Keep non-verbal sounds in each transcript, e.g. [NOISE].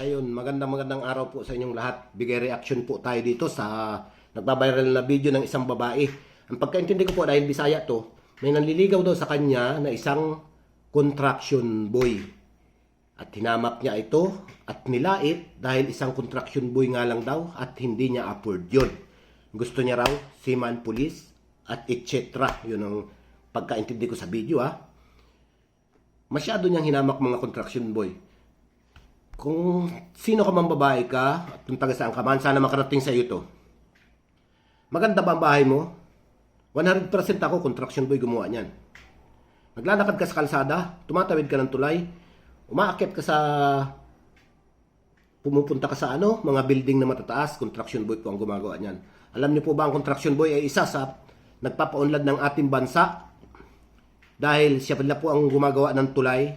Ayun, magandang magandang araw po sa inyong lahat. Bigay reaction po tayo dito sa nagbabiral na video ng isang babae. Ang pagkaintindi ko po dahil Bisaya to, may nanliligaw daw sa kanya na isang contraction boy. At hinamak niya ito at nilait dahil isang contraction boy nga lang daw at hindi niya afford yun. Gusto niya raw seaman police at etc. Yun ang pagkaintindi ko sa video ha. Masyado niyang hinamak mga contraction boy kung sino ka man babae ka at kung taga saan ka man, sana makarating sa iyo to. Maganda ba ang bahay mo? 100% ako, construction boy gumawa niyan. Naglalakad ka sa kalsada, tumatawid ka ng tulay, umaakit ka sa pumupunta ka sa ano, mga building na matataas, construction boy po ang gumagawa niyan. Alam niyo po ba ang construction boy ay isa sa nagpapaunlad ng ating bansa dahil siya pala po ang gumagawa ng tulay,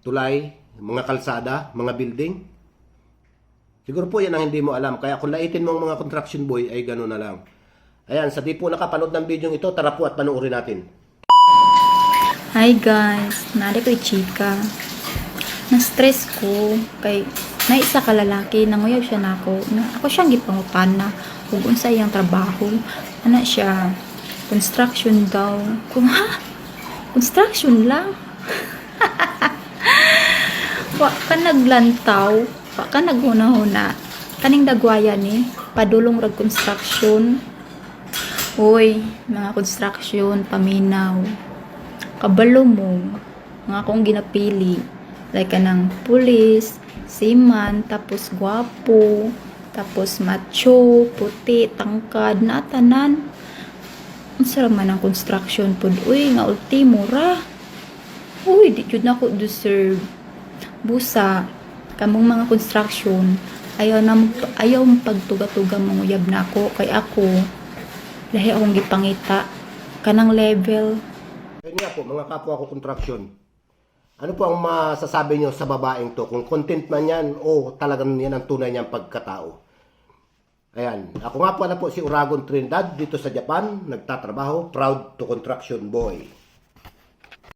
tulay, mga kalsada, mga building. Siguro po yan ang hindi mo alam. Kaya kung laitin mo ang mga construction boy, ay gano'n na lang. Ayan, sa di po nakapanood ng video ito, tara po at panoorin natin. Hi guys, nari ko'y chika. Na-stress ko kay na isa ka lalaki, nanguyaw siya na ako. Na, ako siyang gipangutan na kung unsa iyang trabaho. Ano siya, construction daw. Kung ha? Construction lang? [LAUGHS] Wa naglantaw, wa ka naghuna-huna. Kaning dagwaya ni, padulong rag construction. Uy, mga construction, paminaw. Kabalo mo nga akong ginapili. Like kanang pulis seaman tapos gwapo tapos macho puti tangkad na tanan ang sarap man ang construction pod uy nga ultimo ra. Uy di na ko deserve busa kamong mga construction ayaw na ayaw pagtuga-tuga manguyab na ako kay ako lahi akong gipangita kanang level Ayun nga po, mga kapwa ko construction. Ano po ang masasabi nyo sa babaeng to? Kung content man yan o talagang yan ang tunay niyang pagkatao. Ayan. Ako nga pala po si Uragon Trinidad dito sa Japan. Nagtatrabaho. Proud to construction boy.